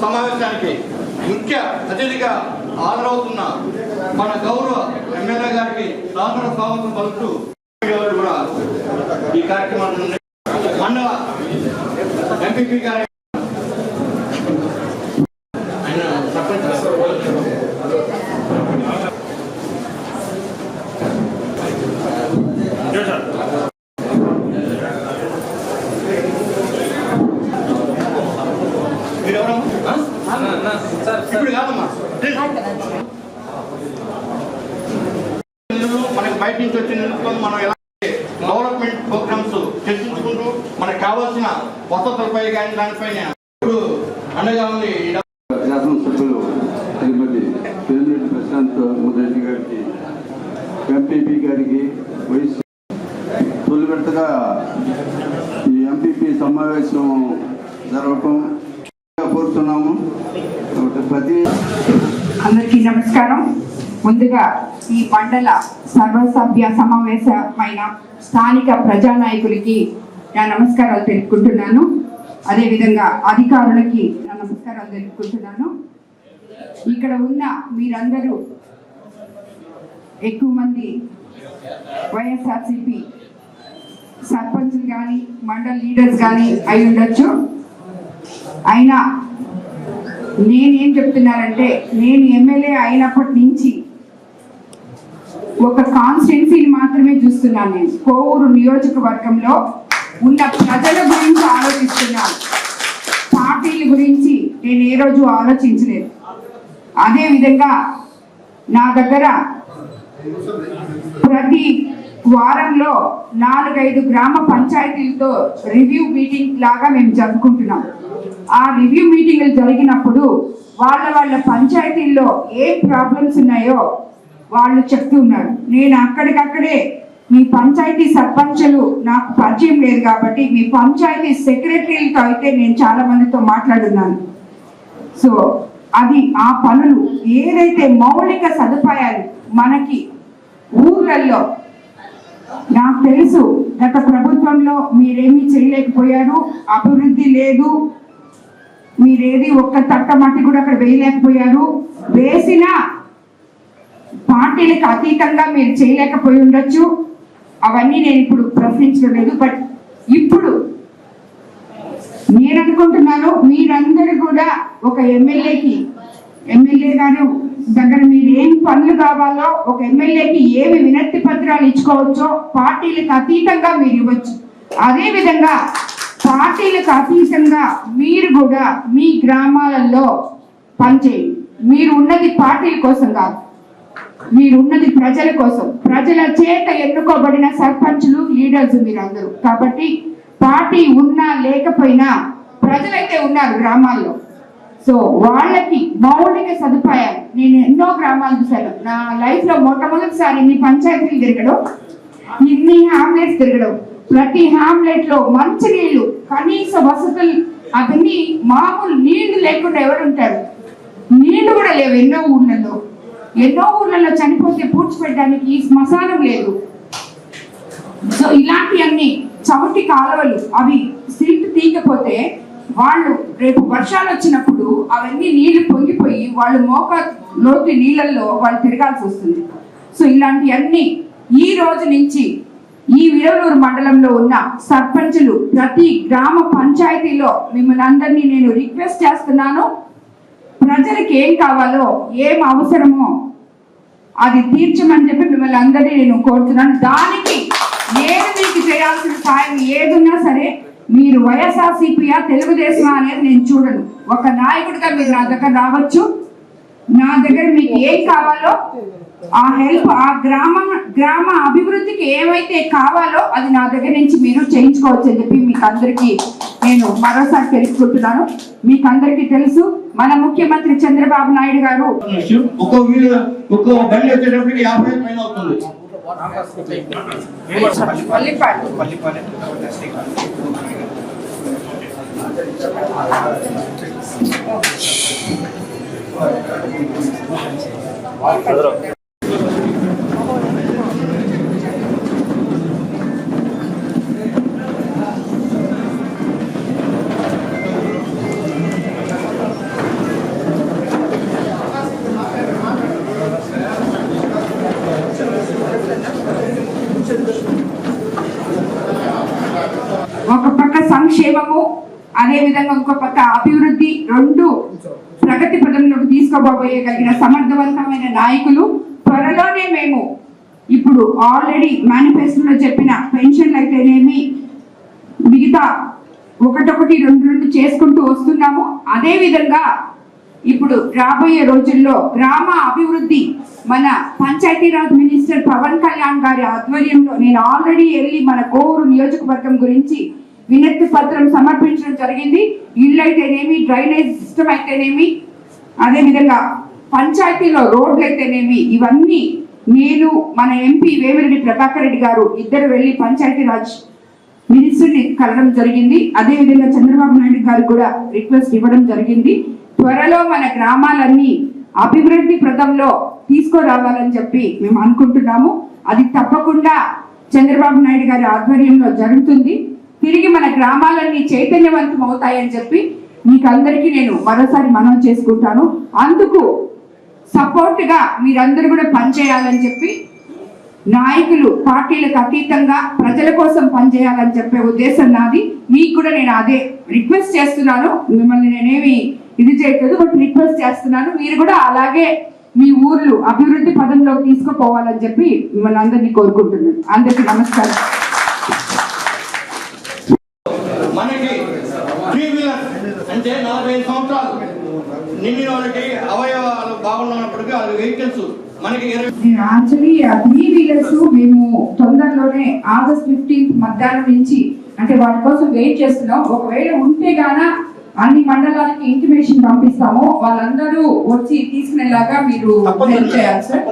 సమావేశానికి ముఖ్య అతిథిగా హాజరవుతున్న మన గౌరవ ఎమ్మెల్యే గారికి సాదర స్వాగతం పలుకుతూ కూడా ఈ కార్యక్రమాన్ని మండల ఎంపీపీ గారి బయట నుంచి వచ్చిన మనం ఎలా డెవలప్మెంట్ ప్రోగ్రామ్స్ చర్చించుకుంటూ మనకు కావాల్సిన వసతులపై కానీ దానిపైన ఇప్పుడు అండగా ఉంది శాసనసభ్యులు శ్రీమతి పేమిరెడ్డి ప్రశాంత్ గారికి ఎంపీపీ గారికి వైస్ తొలి విడతగా ఈ ఎంపీపీ సమావేశం జరగటం కోరుతున్నాము. ప్రతి అందరికీ నమస్కారం. ముందుగా ఈ మండల సర్వసభ్య సమావేశమైన స్థానిక ప్రజానాయకులకి నా నమస్కారాలు తెలుపుకుంటున్నాను. అదేవిధంగా అధికారులకి నా నమస్కారాలు తెలుపుకుంటున్నాను. ఇక్కడ ఉన్న మీరందరూ ఎక్కువ మంది వైఎస్ఆర్సిపి సర్పంచులు కానీ మండల లీడర్స్ కానీ అయి ఉండొచ్చు. అయినా నేనేం చెప్తున్నానంటే నేను ఎమ్మెల్యే అయినప్పటి నుంచి ఒక కాన్స్టిట్యున్సీని మాత్రమే చూస్తున్నాను నేను. కోవూరు నియోజకవర్గంలో ఉన్న ప్రజల గురించి ఆలోచిస్తున్నాను. పార్టీల గురించి నేను ఏ రోజు ఆలోచించలేదు. అదేవిధంగా నా దగ్గర ప్రతి వారంలో నాలుగైదు గ్రామ పంచాయతీలతో రివ్యూ మీటింగ్ లాగా మేము జరుపుకుంటున్నాం. ఆ రివ్యూ మీటింగ్లు జరిగినప్పుడు వాళ్ళ వాళ్ళ పంచాయతీల్లో ఏ ప్రాబ్లమ్స్ ఉన్నాయో వాళ్ళు చెప్తూ ఉన్నారు. నేను అక్కడికక్కడే మీ పంచాయతీ సర్పంచులు నాకు పరిచయం లేదు కాబట్టి మీ పంచాయతీ సెక్రటరీలతో అయితే నేను చాలా మందితో మాట్లాడున్నాను. సో అది ఆ పనులు ఏదైతే మౌలిక సదుపాయాలు మనకి ఊర్లలో నాకు తెలుసు గత ప్రభుత్వంలో మీరేమీ చేయలేకపోయారు అభివృద్ధి లేదు మీరేది ఒక్క తట్ట మట్టి కూడా అక్కడ వేయలేకపోయారు వేసిన పార్టీలకు అతీతంగా మీరు చేయలేకపోయి ఉండొచ్చు. అవన్నీ నేను ఇప్పుడు ప్రశ్నించడం లేదు. బట్ ఇప్పుడు నేను అనుకుంటున్నాను మీరందరూ కూడా ఒక ఎమ్మెల్యేకి ఎమ్మెల్యే గారు దగ్గర మీరు ఏం పనులు కావాలో ఒక ఎమ్మెల్యేకి ఏమి వినతి పత్రాలు ఇచ్చుకోవచ్చో పార్టీలకు అతీతంగా మీరు ఇవ్వచ్చు. అదే విధంగా పార్టీలకు అతీతంగా మీరు కూడా మీ గ్రామాలలో పనిచేయండి. మీరు ఉన్నది పార్టీల కోసం కాదు. మీరున్నది ప్రజల కోసం. ప్రజల చేత ఎన్నుకోబడిన సర్పంచులు లీడర్స్ మీరందరూ. కాబట్టి పార్టీ ఉన్నా లేకపోయినా ప్రజలైతే ఉన్నారు గ్రామాల్లో. సో వాళ్ళకి మౌలిక సదుపాయాలు. నేను ఎన్నో గ్రామాలు చూశాను. నా లైఫ్లో మొట్టమొదటిసారి ఇన్ని పంచాయతీలు తిరగడం ఇన్ని హామ్లెట్స్ తిరగడం. ప్రతి హామ్లెట్లో మంచి నీళ్ళు కనీస వసతులు అవన్నీ మామూలు నీళ్ళు లేకుండా ఎవరుంటారు? నీళ్ళు కూడా లేవు ఎన్నో ఊళ్ళలో ఎన్నో ఊర్లలో చనిపోతే పూడ్చిపెట్టడానికి ఈ శ్మశానం లేదు. సో ఇలాంటివన్నీ చవటి కాలువలు అవి సిల్ట్ తీయకపోతే వాళ్ళు రేపు వర్షాలు వచ్చినప్పుడు అవన్నీ నీళ్ళు పొంగిపోయి వాళ్ళు మోక లోతు నీళ్ళల్లో వాళ్ళు తిరగాల్సి వస్తుంది. సో ఇలాంటివన్నీ ఈ రోజు నుంచి ఈ విరవలూరు మండలంలో ఉన్న సర్పంచులు ప్రతి గ్రామ పంచాయతీలో మిమ్మల్ని అందరినీ నేను రిక్వెస్ట్ చేస్తున్నాను. ప్రజలకు ఏం కావాలో ఏం అవసరమో అది తీర్చమని చెప్పి మిమ్మల్ని అందరినీ నేను కోరుతున్నాను. దానికి ఏది మీకు చేయాల్సిన సాయం ఏదున్నా సరే మీరు వైఎస్ఆర్సీపీయా తెలుగుదేశమా అనేది నేను చూడను. ఒక నాయకుడిగా మీరు నా దగ్గర రావచ్చు. నా దగ్గర మీకు ఏం కావాలో ఆ హెల్ప్ ఆ గ్రామ గ్రామ అభివృద్ధికి ఏమైతే కావాలో అది నా దగ్గర నుంచి మీరు చేయించుకోవచ్చు అని చెప్పి మీకు అందరికీ నేను మరోసారి తెలుసుకుంటున్నాను మీకు అందరికీ తెలుసు. మన ముఖ్యమంత్రి చంద్రబాబు నాయుడు గారు అభివృద్ధి రెండు ప్రగతి పదంలోకి తీసుకోబోయగలిగిన సమర్థవంతమైన నాయకులు. త్వరలోనే మేము ఇప్పుడు ఆల్రెడీ మేనిఫెస్టోలో చెప్పిన పెన్షన్లు అయితేనేమి మిగతా ఒకటొకటి రెండు రెండు చేసుకుంటూ వస్తున్నాము. అదేవిధంగా ఇప్పుడు రాబోయే రోజుల్లో గ్రామ అభివృద్ధి మన పంచాయతీరాజ్ మినిస్టర్ పవన్ కళ్యాణ్ గారి ఆధ్వర్యంలో నేను ఆల్రెడీ వెళ్ళి మన కోరు నియోజకవర్గం గురించి వినతి పత్రం సమర్పించడం జరిగింది. ఇల్లు అయితేనేమి డ్రైనేజ్ సిస్టమ్ అయితేనేమి అదే విధంగా పంచాయతీలో రోడ్లు అయితేనేమి ఇవన్నీ నేను మన ఎంపీ వేమిరెడ్డి ప్రభాకర్ రెడ్డి గారు ఇద్దరు వెళ్ళి పంచాయతీరాజ్ మినిస్టర్ని కలవడం జరిగింది. అదే విధంగా చంద్రబాబు నాయుడు గారు కూడా రిక్వెస్ట్ ఇవ్వడం జరిగింది. త్వరలో మన గ్రామాలన్నీ అభివృద్ధి ప్రదంలో తీసుకురావాలని చెప్పి మేము అనుకుంటున్నాము. అది తప్పకుండా చంద్రబాబు నాయుడు గారి ఆధ్వర్యంలో జరుగుతుంది. తిరిగి మన గ్రామాలన్నీ చైతన్యవంతం అవుతాయని చెప్పి మీకు అందరికీ నేను మరోసారి మనం చేసుకుంటాను. అందుకు సపోర్ట్గా మీరందరూ కూడా పనిచేయాలని చెప్పి నాయకులు పార్టీలకు అతీతంగా ప్రజల కోసం పనిచేయాలని చెప్పే ఉద్దేశం నాది. మీకు కూడా నేను అదే రిక్వెస్ట్ చేస్తున్నాను. మిమ్మల్ని నేనేమి ఇది చేయట్లేదు బట్ రిక్వెస్ట్ చేస్తున్నాను. మీరు కూడా అలాగే మీ ఊర్లు అభివృద్ధి పదంలోకి తీసుకుపోవాలని చెప్పి మిమ్మల్ని అందరినీ కోరుకుంటున్నాను. అందరికీ నమస్కారం మనకి త్రీ వీలర్ అంటే నలభై ఐదు సంవత్సరాలు వాళ్ళకి అవయవాలు బాగున్నప్పటికీ అది వెహికల్స్. మనకి యాక్చువల్లీ త్రీ వీలర్స్ మేము తొందరలోనే ఆగస్ట్ ఫిఫ్టీన్త్ మధ్యాహ్నం నుంచి అంటే వాటి కోసం వెయిట్ చేస్తున్నాం. ఒకవేళ ఉంటే గాన అన్ని మండలాలకి ఇంటిమేషన్ పంపిస్తాము. వాళ్ళందరూ వచ్చి తీసుకునేలాగా మీరు. హెల్ప్ చేయాలి సార్.